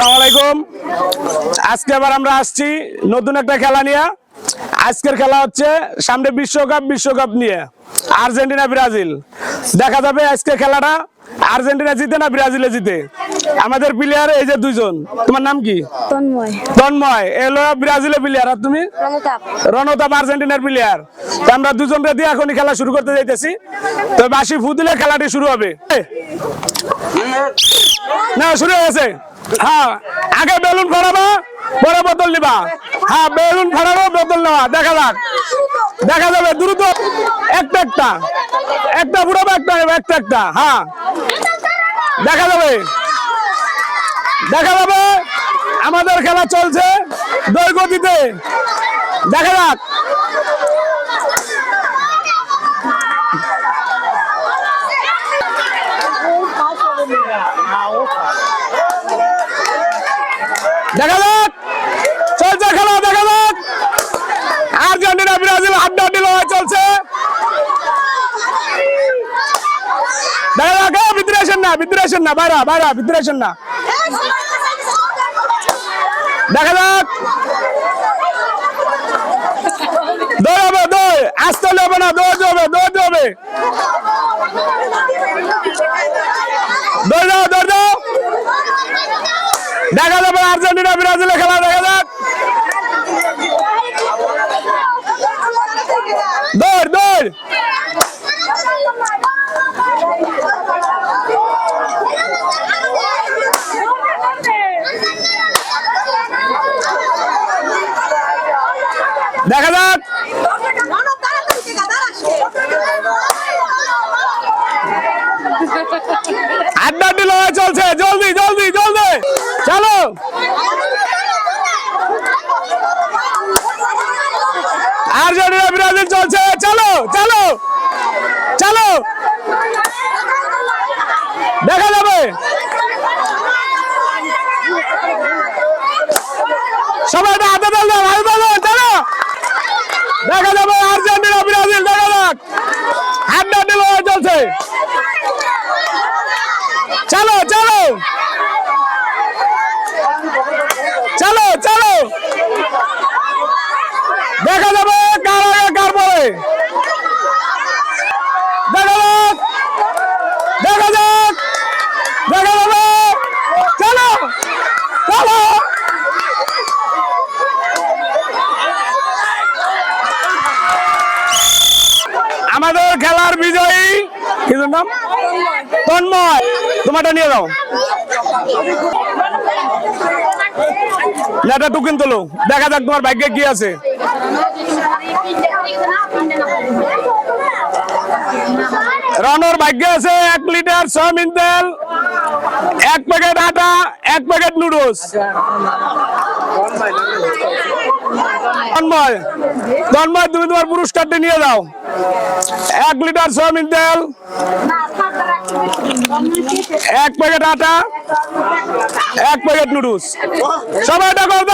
আসসালামু আলাইকুম। আজকে আবার আমরা আসছি নতুন একটা খেলা নিয়ে। আজকের খেলা হচ্ছে সামনে বিশ্বকাপ বিশ্বকাপ নিয়ে। Argentina Brazil. দেখা যাবে আজকে খেলাটা আর্জেন্টিনা জিতে না ব্রাজিলে জিতে। আমাদের প্লেয়ার এই যে দুইজন তোমার নাম কি? তন্ময়। তন্ময়। এলো ব্রাজিলের প্লেয়ার আর তুমি? রণতাপ। আর্জেন্টিনার প্লেয়ার তো আমরা দুজনকে দিয়ে এখনই খেলা শুরু করতে যাইতেছি। তো বাসি ফু দিলে খেলাটি শুরু হবে। না শুরু হয়ে গেছে হ্যাঁ আগে বেলুন ফাড়াবা পরে বোতল নিবা হ্যাঁ বেলুন ফাড়াবো বোতল নেওয়া দেখা যাক দেখা যাবে দ্রুত একটা একটা একটা ফুটাবো একটা একটা একটা হ্যাঁ দেখা যাবে দেখা যাবে আমাদের খেলা চলছে দই গতিতে দেখা যাক দেখা যাক। চলছে খেলা, দেখা যাক। আর্জেন্টিনা, ব্রাজিল হাড্ডাহাড্ডি লড়াই চলছে। দেখা যাক আসেন না আসেন না, বাইরা বাইরা আসেন না। দেখা যাক। দৌড় হবে, দৌড়। আসতে হবে না, দৌড় হবে দৌড় হবে। দৌড় দৌড় দেখা ব্রাজিলের খেলা, দেখা যাক। দৌড় দৌড়। দেখা যাক। আড্ডাড্ডি লড়াই চলছে। জলদি জলদি জলদি। চলো আর্জেন্টিনা ব্রাজিল চলছে। চলো চলো চলো। দেখা যাবে। সবাই হাতে চলো। দেখা যাবে আর্জেন্টিনা ব্রাজিল দেখা যাক হাড্ডাড্ডি লড়াই চলছে চলো চলো চলো চলো দেখা যাবে কার আগে কার পরে দেখা যাক দেখা যাক দেখা যাবে চলো চলো আমাদের খেলার বিজয়ী কি নাম? তন্ময়। তোমারটা নিয়ে যাও লেটা টুকিন তোলো। দেখা যাক তোমার ভাগ্যে কি আছে। রনর ভাগ্যে আছে এক লিটার সয়াবিন তেল, এক প্যাকেট আটা, এক প্যাকেট নুডলস। তন্ময় তন্ময় তুমি তোমার পুরস্কারটি নিয়ে যাও। এক লিটার সয়াবিন তেল, এক প্যাকেট আটা, এক প্যাকেট নুডলস। সবাই এটা করে